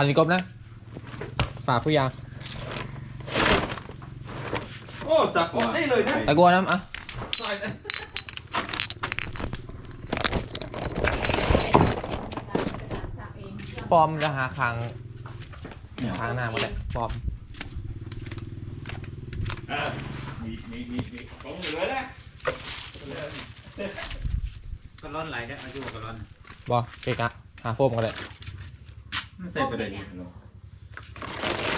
พันกบนะ ฝากผู้ยาโอ้จับกดได้เลยนะตะกัวน้ำอะ ปลอมจะหาคางคางหน้าหมดเลยปลอมอ่ามีมีมีมีของเหลือนะก็ร้อนไหลได้อายุก็ร้อนบอเกะกะหาโฟมกันเลยไม่ใส่ไปเลย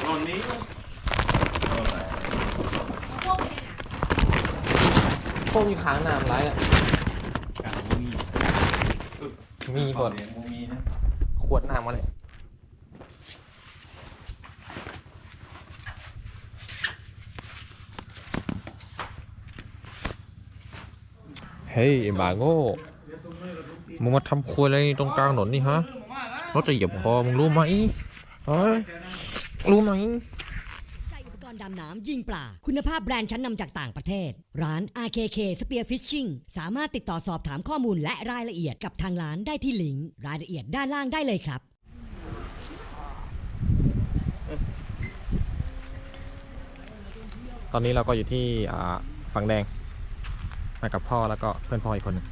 ตอนนี้ก็เอาไป โฟมอยู่ค้างน้ำไรอะกางมีมีบดเลี้ยงมีนะขวดน้ำมาเลยเฮ้ยไอ้บาโง่ มึงมาทำครัวอะไรตรงกลางถนนนี่ฮะรถจะเหยียบคอมึงรู้ไหมเฮ้ยรู้ไหมใจอุปก รณ์ดำน้ำยิงปลา คุณภาพแบรนด์ชั้นนำจากต่างประเทศ ร้าน RKK Spear Fishing สามารถติดต่อสอบถามข้อมูลและรายละเอียดกับทางร้านได้ที่ลิงก์รายละเอียดด้านล่างได้เลยครับตอนนี้เราก็อยู่ที่อ่าฝั่งแดง มากับพ่อแล้วก็เพื่อนพ่ออีกคนหนึง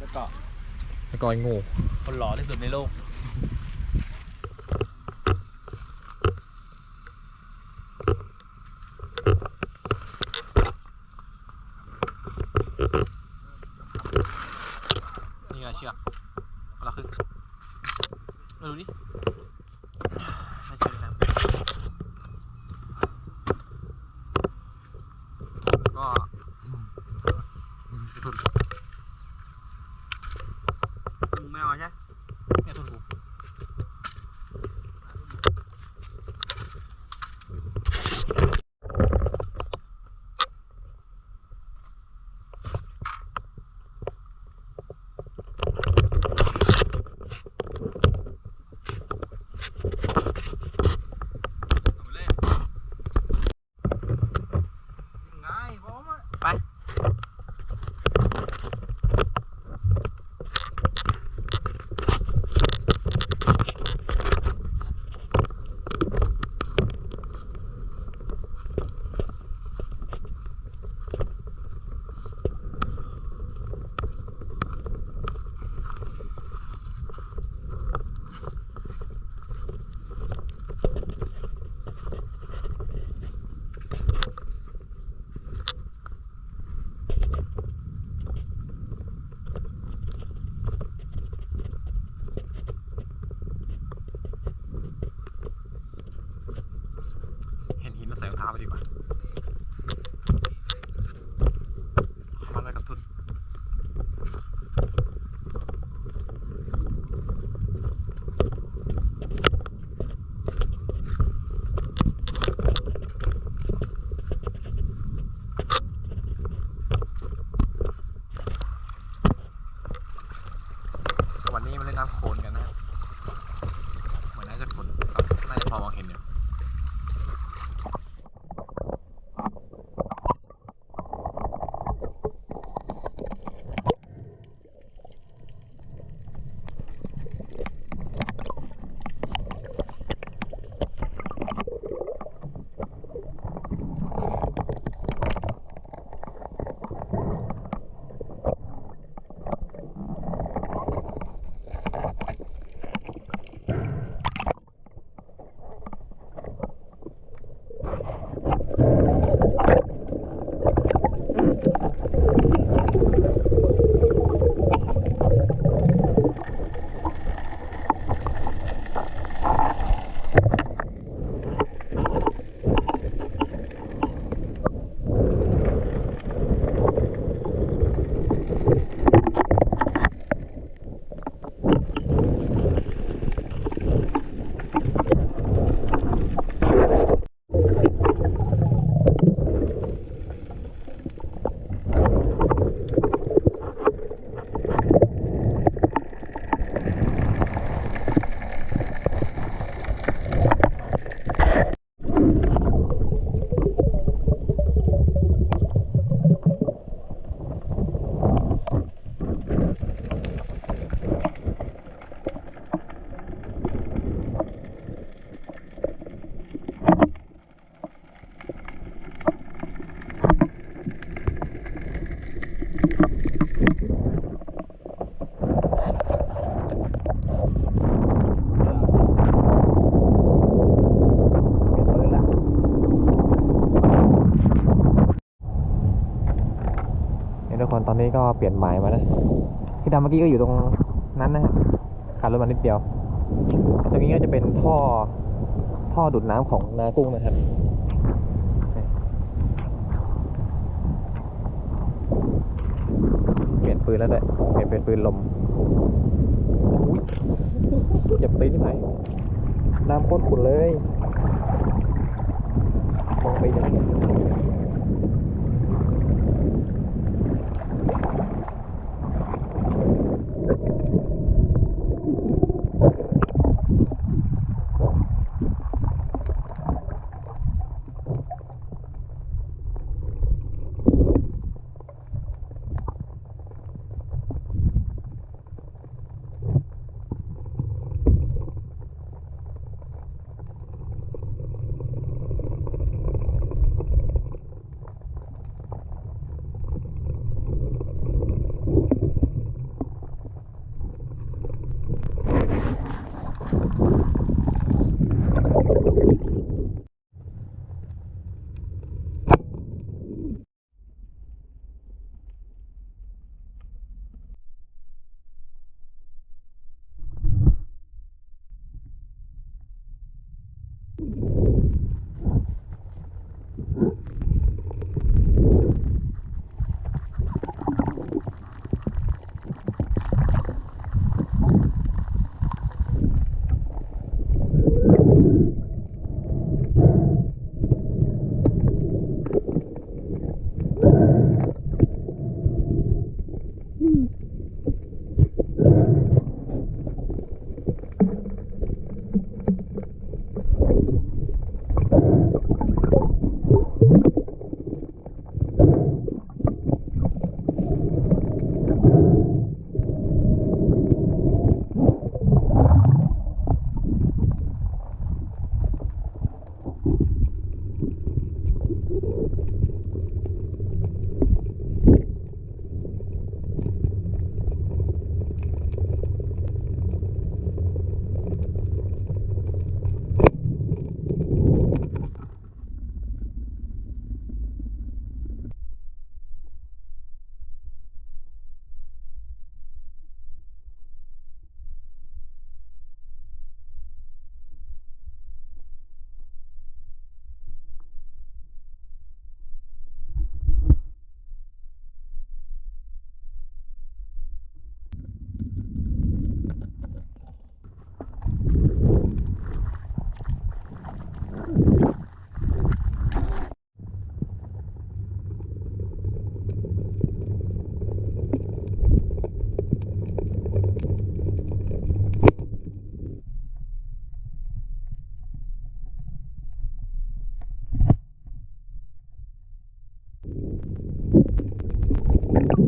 แล้วก็แล้วก็ไอ้งูคนหล่อที่สุดในโลก นี่ก็เปลี่ยนหมายมานะที่ดำเมื่อกี้ก็อยู่ตรงนั้นนะฮะขับรถมานิดเดียว ตรงนี้ก็จะเป็นท่อท่อดูดน้ำของนากุ้งนะครับเปลี่ยนปืนแล้วด้วยเปลี่ยนเป็นปืนลมอุ้ยอย่าตีที่ไหนน้ำโคตรขุ่นเลยมองไปยังไงนี่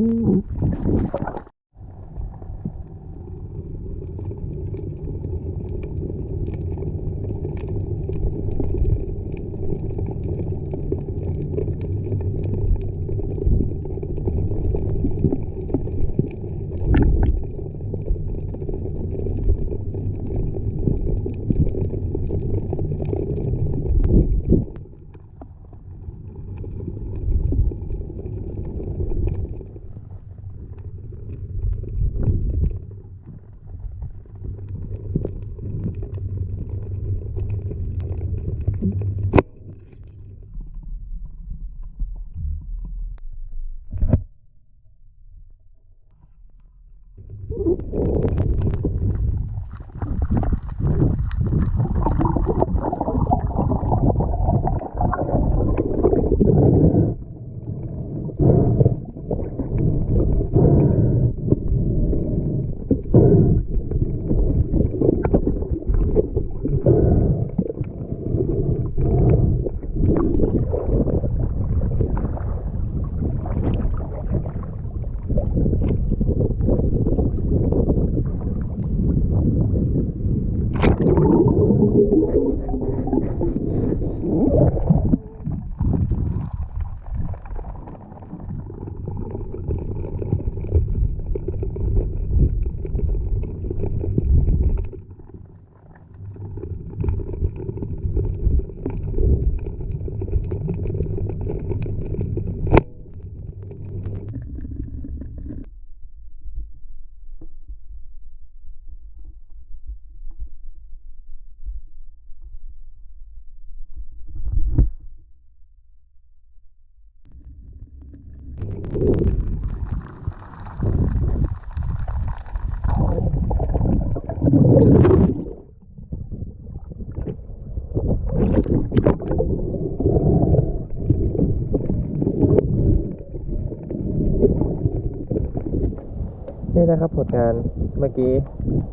Ooh. งานเมื่อกี้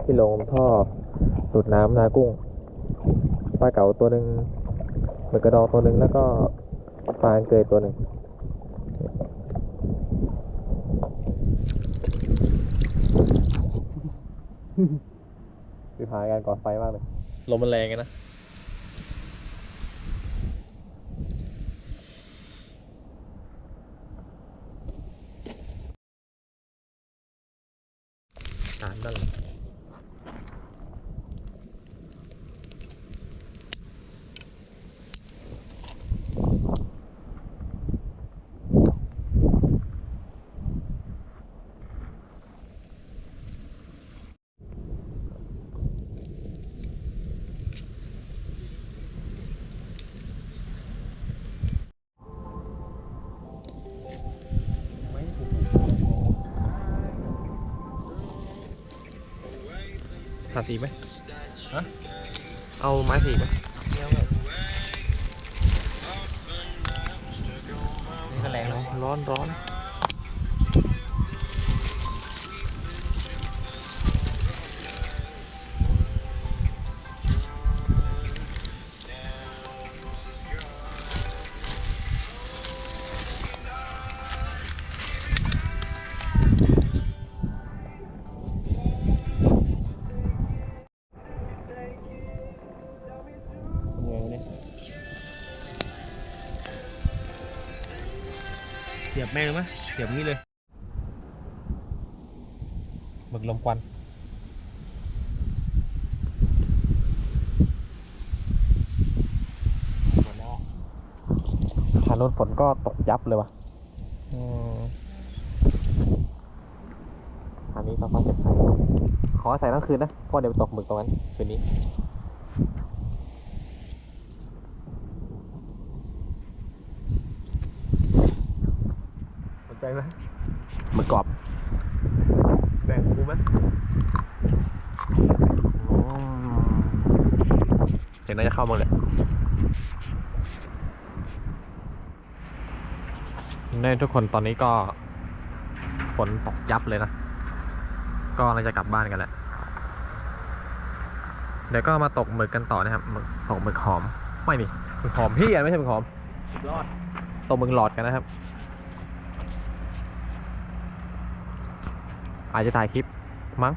ที่ลงท่อดูดน้ำนากุ้งปลาเก๋าตัวหนึ่งหมึกกระดองตัวหนึ่งแล้วก็ปลาเกยตัวหนึ่งคือพายการก่อไฟมากเลยลมมันแรงไงนะ อ่านาสีไหมฮะ เอาไม้สีไหมนี่ก็แรงแล้วร้อนร้อน เสียบแม่งไหมเสียบนี้เลยหมึกลมควันทางรถฝนก็ตกยับเลยว่ะอืมอันนี้ต้องเก็บใส่ขอให้ใส่ทั้งคืนนะเพราะเดี๋ยวไปตกหมึกตรงนั้นคืนนี้ สนใจ ไหมหมึกกรอบแบ่งกูไหมเห็นน่าจะเข้ามาเลยนี่ทุกคนตอนนี้ก็ฝนตกยับเลยนะ ก็เราจะกลับบ้านกันแหละ เดี๋ยวก็มาตกหมึกกันต่อนะครับหมึกตกหมึกหอม ไม่นี่หมึกหอมพี่อันไม่ใช่หมึกหอมสุดยอดตกหมึกหลอดกันนะครับ อาจจะถ่ายคลิปมั้ง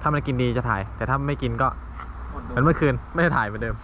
ถ้ามันกินดีจะถ่าย แต่ถ้าไม่กินก็เหมือนเมื่อคืนไม่ได้ถ่ายเหมือนเดิม